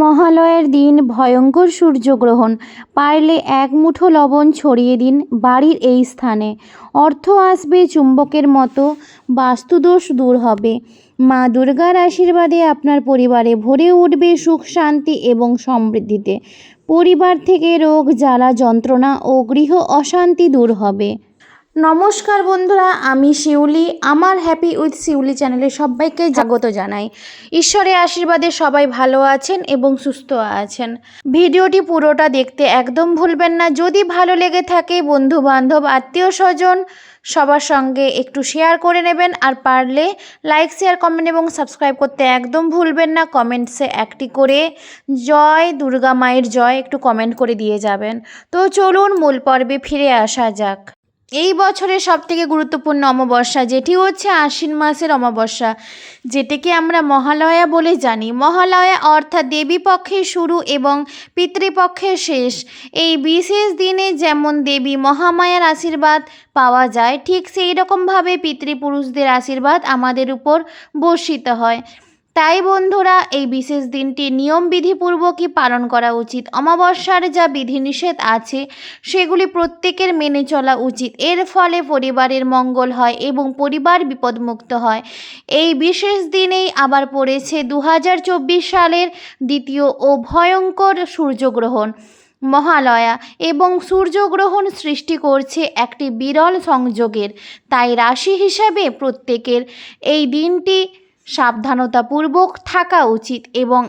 মহালয়ের দিন ভয়ঙ্কর সূর্যগ্রহণ। পারলে এক মুঠো লবণ ছড়িয়ে দিন বাড়ির এই স্থানে। অর্থ আসবে চুম্বকের মতো, বাস্তুদোষ দূর হবে। মা দুর্গার আশীর্বাদে আপনার পরিবারে ভরে উঠবে সুখ, শান্তি এবং সমৃদ্ধিতে। পরিবার থেকে রোগ, জ্বালা, যন্ত্রণা ও গৃহ অশান্তি দূর হবে। নমস্কার বন্ধুরা, আমি শিউলি। আমার হ্যাপি উইথ শিউলি চ্যানেলে সবাইকে স্বাগত জানাই। ঈশ্বরের আশীর্বাদে সবাই ভালো আছেন এবং সুস্থ আছেন। ভিডিওটি পুরোটা দেখতে একদম ভুলবেন না। যদি ভালো লেগে থাকে বন্ধু বান্ধব আত্মীয় স্বজন, সবার সঙ্গে একটু শেয়ার করে নেবেন। আর পারলে লাইক শেয়ার কমেন্ট এবং সাবস্ক্রাইব করতে একদম ভুলবেন না। কমেন্টসে একটি করে জয়, দুর্গা মায়ের জয় একটু কমেন্ট করে দিয়ে যাবেন। তো চলুন মূল পর্বে ফিরে আসা যাক। এই বছরের সবথেকে গুরুত্বপূর্ণ অমাবস্যা যেটি হচ্ছে আশ্বিন মাসের অমাবস্যা, যেটিকে আমরা মহালয়া বলে জানি। মহালয়া অর্থাৎ দেবী পক্ষের শুরু এবং পিতৃপক্ষের শেষ। এই বিশেষ দিনে যেমন দেবী মহামায়ার আশীর্বাদ পাওয়া যায়, ঠিক সেই রকমভাবে পিতৃপুরুষদের আশীর্বাদ আমাদের উপর বর্ষিত হয়। তাই বন্ধুরা, এই বিশেষ দিনটি নিয়ম বিধিপূর্বকই পালন করা উচিত, অমাবস্যার যা বিধিনিষেধ আছে, সেগুলি প্রত্যেকের মেনে চলা উচিত। এর ফলে পরিবারের মঙ্গল হয় এবং পরিবার বিপদমুক্ত হয়। এই বিশেষ দিনেই আবার পড়েছে দু হাজার চব্বিশ সালের দ্বিতীয় ও ভয়ঙ্কর সূর্যগ্রহণ মহালয়া এবং সূর্যগ্রহণ সৃষ্টি করছে একটি বিরল সংযোগের। তাই রাশি হিসাবে প্রত্যেকের এই দিনটি সাবধানতাপূর্বক থাকা উচিত এবং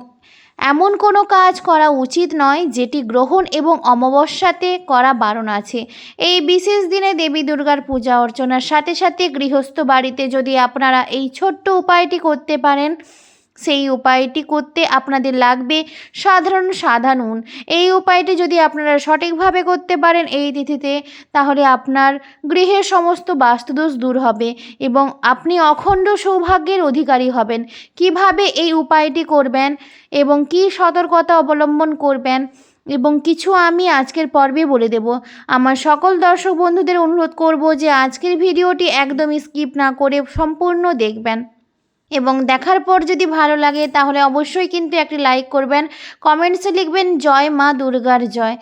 এমন কোনো কাজ করা উচিত নয় যেটি গ্রহণ এবং অমাবস্যাতে করা বারণ আছে। এই বিশেষ দিনে দেবী দুর্গার পূজা অর্চনার সাথে সাথে গৃহস্থ বাড়িতে যদি আপনারা এই ছোট্ট উপায়টি করতে পারেন সেই উপায়টি করতে আপনাদের লাগবে। সাধারণ সাদা নুন। এই উপায়টি যদি আপনারা সঠিকভাবে করতে পারেন এই তিথিতে, তাহলে আপনার গৃহের সমস্ত বাস্তুদোষ দূর হবে এবং আপনি অখণ্ড সৌভাগ্যের অধিকারী হবেন। কীভাবে এই উপায়টি করবেন এবং কী সতর্কতা অবলম্বন করবেন এবং কিছু আমি আজকের পর্বে বলে দেব। আমার সকল দর্শক বন্ধুদের অনুরোধ করব যে আজকের ভিডিওটি একদমই স্কিপ না করে সম্পূর্ণ দেখবেন। এবং দেখার পর যদি ভালো লাগে, তাহলে অবশ্যই কিন্তু একটি লাইক করবেন। কমেন্টসে লিখবেন, জয় মা দুর্গার জয়।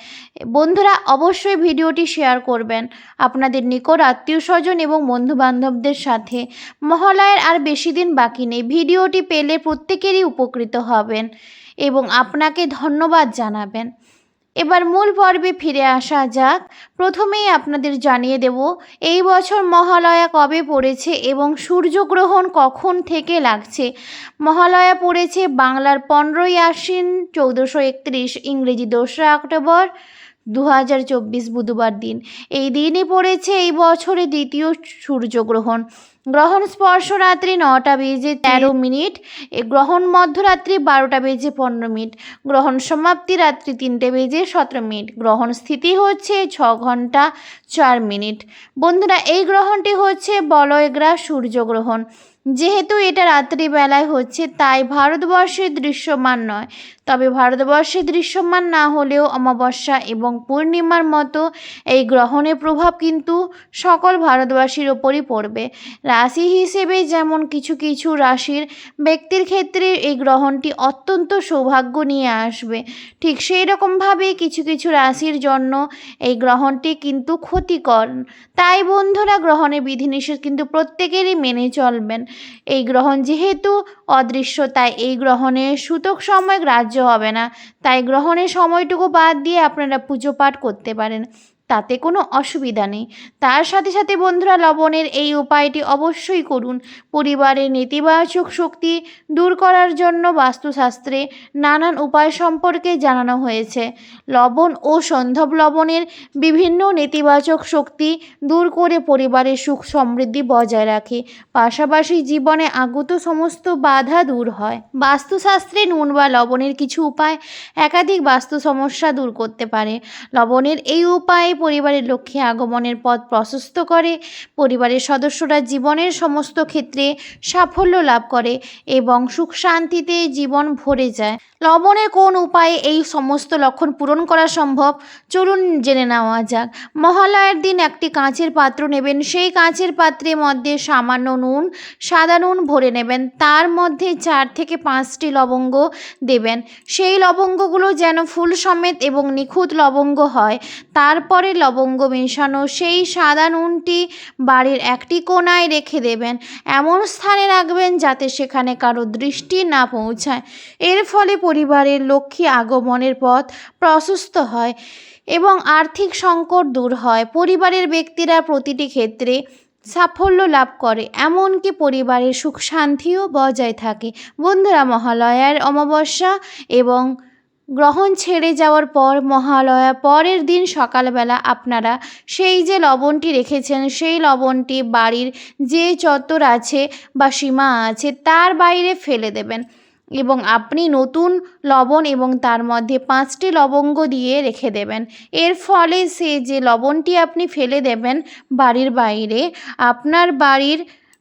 বন্ধুরা, অবশ্যই ভিডিওটি শেয়ার করবেন আপনাদের নিকট আত্মীয় স্বজন এবং বন্ধু বান্ধবদের সাথে। মহালয়ার আর বেশি দিন বাকি নেই, ভিডিওটি পেলে প্রত্যেকেরই উপকৃত হবেন এবং আপনাকে ধন্যবাদ জানাবেন। এবার মূল পর্বে ফিরে আসা যাক। প্রথমেই আপনাদের জানিয়ে দেব, এই বছর মহালয়া কবে পড়েছে এবং সূর্যগ্রহণ কখন থেকে লাগছে? মহালয়া পড়েছে বাংলার পনেরোই আশ্বিন, চৌদ্দশো একত্রিশ ইংরেজি দোসরা অক্টোবর দু হাজার চব্বিশ বুধবার দিন। এই দিনই পড়েছে এই বছরে দ্বিতীয় সূর্যগ্রহণ। গ্রহণ স্পর্শ রাত্রি নটা বেজে তেরো মিনিট। গ্রহণ মধ্যরাত্রি বারোটা বেজে পনেরো মিনিট। গ্রহণ সমাপ্তি রাত্রি তিনটে বেজে সতেরো মিনিট। গ্রহণ স্থিতি হচ্ছে ছ ঘণ্টা চার মিনিট। বন্ধুরা, এই গ্রহণটি হচ্ছে বলয়গ্রা সূর্যগ্রহণ। যেহেতু এটা রাত্রিবেলায় হচ্ছে, তাই ভারতবর্ষে দৃশ্যমান নয়। তবে ভারতবর্ষে দৃশ্যমান না হলেও অমাবস্যা এবং পূর্ণিমার মতো এই গ্রহণের প্রভাব কিন্তু সকল ভারতবাসীর ওপরই পড়বে। রাশি হিসেবে যেমন কিছু কিছু রাশির ব্যক্তির ক্ষেত্রে এই গ্রহণটি অত্যন্ত সৌভাগ্য নিয়ে আসবে। ঠিক সেই রকমভাবেই কিছু কিছু রাশির জন্য এই গ্রহণটি কিন্তু ক্ষতিকর। তাই বন্ধুরা, গ্রহণে বিধিনিষেধ কিন্তু প্রত্যেকেরই মেনে চলবেন। এই গ্রহণ যেহেতু অদৃশ্য, তাই এই গ্রহণে সূতক সময় গ্রাহ্য হবে না। তাই গ্রহণের সময়টুকু বাদ দিয়ে আপনারা পুজো পাঠ করতে পারেন। তাতে কোনো অসুবিধা নেই। তার সাথে সাথে বন্ধুরা, লবণের এই উপায়টি অবশ্যই করুন। পরিবারের নেতিবাচক শক্তি দূর করার জন্য বাস্তুশাস্ত্রে নানান উপায় সম্পর্কে জানানো হয়েছে। লবণ ও সন্ধব লবণের বিভিন্ন নেতিবাচক শক্তি দূর করে পরিবারের সুখ সমৃদ্ধি বজায় রাখে। পাশাপাশি জীবনে আগত সমস্ত বাধা দূর হয়। বাস্তুশাস্ত্রে নুন বা লবণের কিছু উপায় একাধিক বাস্তু সমস্যা দূর করতে পারে। লবণের এই উপায়ে পরিবারের লক্ষ্যে আগমনের পথ প্রশস্ত করে, পরিবারের সদস্যরা জীবনের সমস্ত ক্ষেত্রে সাফল্য লাভ করে এবং সুখ শান্তিতে জীবন ভরে যায়। লবণের কোন উপায়ে এই সমস্ত লক্ষণ পূরণ করা সম্ভব? চলুন জেনে নেওয়া যাক। মহালয়ার দিন একটি কাঁচের পাত্র নেবেন, সেই কাঁচের পাত্রে মধ্যে সামান্য নুন, সাদা নুন ভরে নেবেন, তার মধ্যে চার থেকে পাঁচটি লবঙ্গ দেবেন। সেই লবঙ্গগুলো যেন ফুল সমেত এবং নিখুঁত লবঙ্গ হয়। তারপরে লবঙ্গ মেশানো, সেই সাদা নুনটি বাড়ির একটি কোণায় রেখে দেবেন। এমন স্থানে রাখবেন যাতে সেখানে কারও দৃষ্টি না পৌঁছায়। এর ফলে পরিবারের লক্ষ্মী আগমনের পথ প্রশস্ত হয় এবং আর্থিক সংকট দূর হয়। পরিবারের ব্যক্তিরা প্রতিটি ক্ষেত্রে সাফল্য লাভ করে, এমনকি পরিবারের সুখ শান্তিও বজায় থাকে। বন্ধুরা, মহালয়ার অমাবস্যা এবং গ্রহণ ছেড়ে যাওয়ার পর মহালয়া, পরের দিন সকালবেলা আপনারা সেই যে লবণটি রেখেছেন, সেই লবণটি বাড়ির যে চত্বর আছে বা সীমা আছে তার বাইরে ফেলে দেবেন এবং আপনি নতুন লবণ এবং তার মধ্যে পাঁচটি লবঙ্গ দিয়ে রেখে দেবেন। এর ফলে সে যে লবণটি আপনি ফেলে দেবেন বাড়ির বাইরে, আপনার বাড়ির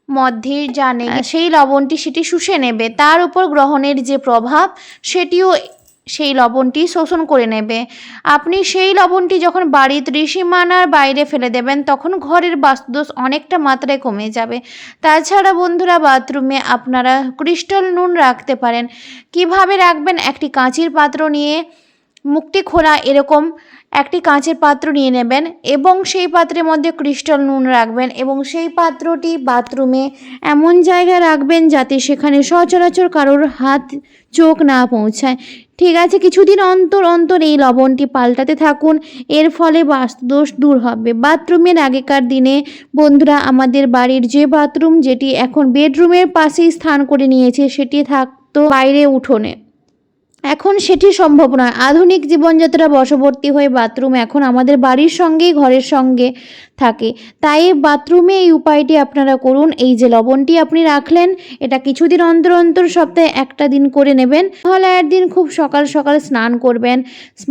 মধ্যে জানে সেই লবণটি সেটি শুষে নেবে। তার উপর গ্রহণের যে প্রভাব, সেটিও সেই লবণটি শোষণ করে নেবে। আপনি সেই লবণটি যখন বাড়ির ত্রিসীমানার বাইরে ফেলে দেবেন, তখন ঘরের বাস্তুদোষ অনেকটা মাত্রায় কমে যাবে। তাছাড়া বন্ধুরা, বাথরুমে আপনারা ক্রিস্টাল নুন রাখতে পারেন। কীভাবে রাখবেন? একটি কাঁচির পাত্র নিয়ে মুখটি খোলা এরকম একটি কাঁচের পাত্র নিয়ে নেবেন এবং সেই পাত্রের মধ্যে ক্রিস্টাল নুন রাখবেন এবং সেই পাত্রটি বাথরুমে এমন জায়গায় রাখবেন যাতে সেখানে সচরাচর কারোর হাত, চোখ না পৌঁছায়। ঠিক আছে, কিছুদিন অন্তর অন্তর এই লবণটি পাল্টাতে থাকুন, এর ফলে বাস্তুদোষ দূর হবে। বাথরুমের আগেকার দিনে বন্ধুরা, আমাদের বাড়ির যে বাথরুম যেটি এখন বেডরুমের পাশেই স্থান করে নিয়েছে, সেটি থাকতো বাইরে উঠোনে। এখন সেটি সম্ভব নয়। আধুনিক জীবনযাত্রা বশবর্তী হয়ে বাথরুম এখন আমাদের বাড়ির সঙ্গেই, ঘরের সঙ্গে থাকে। তাই বাথরুমে এই উপায়টি আপনারা করুন। এই যে লবণটি আপনি রাখলেন, এটা কিছুদিন অন্তর অন্তর সপ্তাহে একটা দিন করে নেবেন। মহালয়ার দিন খুব সকাল সকাল স্নান করবেন।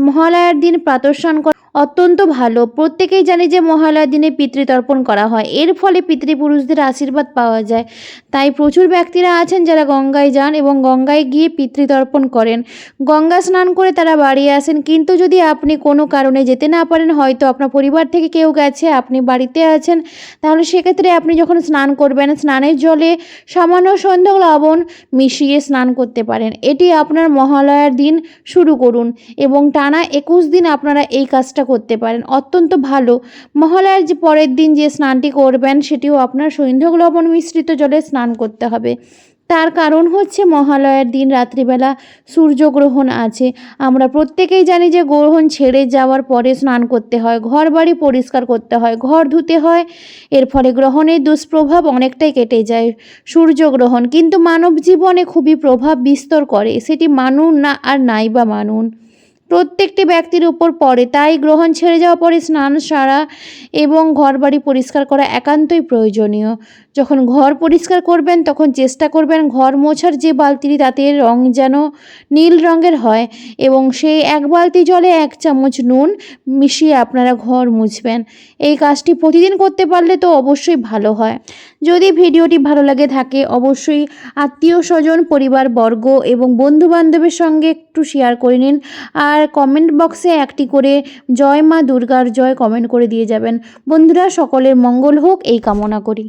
মহালয়ার দিন প্রাতঃস্নান অত্যন্ত ভালো। প্রত্যেকেই জানে যে মহালয়ার দিনে পিতৃতর্পণ করা হয়। এর ফলে পিতৃপুরুষদের আশীর্বাদ পাওয়া যায়। তাই প্রচুর ব্যক্তিরা আছেন যারা গঙ্গায় যান এবং গঙ্গায় গিয়ে পিতৃতর্পণ করেন। গঙ্গা স্নান করে তারা বাড়ি আসেন। কিন্তু যদি আপনি কোনো কারণে যেতে না পারেন, হয়তো আপনার পরিবার থেকে কেউ গেছে, আপনি বাড়িতে আছেন, তাহলে সেক্ষেত্রে আপনি যখন স্নান করবেন, স্নানের জলে সামান্য সন্ধ্যা লবণ মিশিয়ে স্নান করতে পারেন। এটি আপনার মহালয়ার দিন শুরু করুন এবং টানা একুশ দিন আপনারা এই কাজটা করতে পারেন। অত্যন্ত ভালো। মহালয়ার যে পরের দিন যে স্নানটি করবেন, সেটিও আপনার সৈন্ধক লবণ মিশ্রিত জলে স্নান করতে হবে। তার কারণ হচ্ছে মহালয়ার দিন রাত্রিবেলা সূর্যগ্রহণ আছে। আমরা প্রত্যেকেই জানি যে গ্রহণ ছেড়ে যাওয়ার পরে স্নান করতে হয় ঘর বাড়ি পরিষ্কার করতে হয়, ঘর ধুতে হয়। এর ফলে গ্রহণের দুষ্প্রভাব অনেকটাই কেটে যায় সূর্যগ্রহণ। কিন্তু মানব জীবনে খুবই প্রভাব বিস্তার করে। সেটি মানুন না আর নাই বা মানুন। প্রত্যেকটি ব্যক্তির উপর পড়ে। তাই গ্রহণ ছেড়ে যাওয়ার পরে স্নান, সারা এবং ঘর বাড়ি পরিষ্কার করা একান্তই প্রয়োজনীয়। যখন ঘর পরিষ্কার করবেন, তখন চেষ্টা করবেন ঘর মোছার যে বালতিটি, তাতে রং যেন নীল রঙের হয় এবং সেই এক বালতি জলে এক চামচ নুন মিশিয়ে আপনারা ঘর মুছবেন। এই কাজটি প্রতিদিন করতে পারলে তো অবশ্যই ভালো হয়। যদি ভিডিওটি ভালো লাগে থাকে, অবশ্যই আত্মীয় স্বজন পরিবার বর্গ এবং বন্ধু বান্ধবের সঙ্গে একটু শেয়ার করে নিন। আর কমেন্ট বক্সে একটি করে জয় মা দুর্গার জয় কমেন্ট করে দিয়ে যাবেন। বন্ধুরা, সকলের মঙ্গল হোক, এই কামনা করি।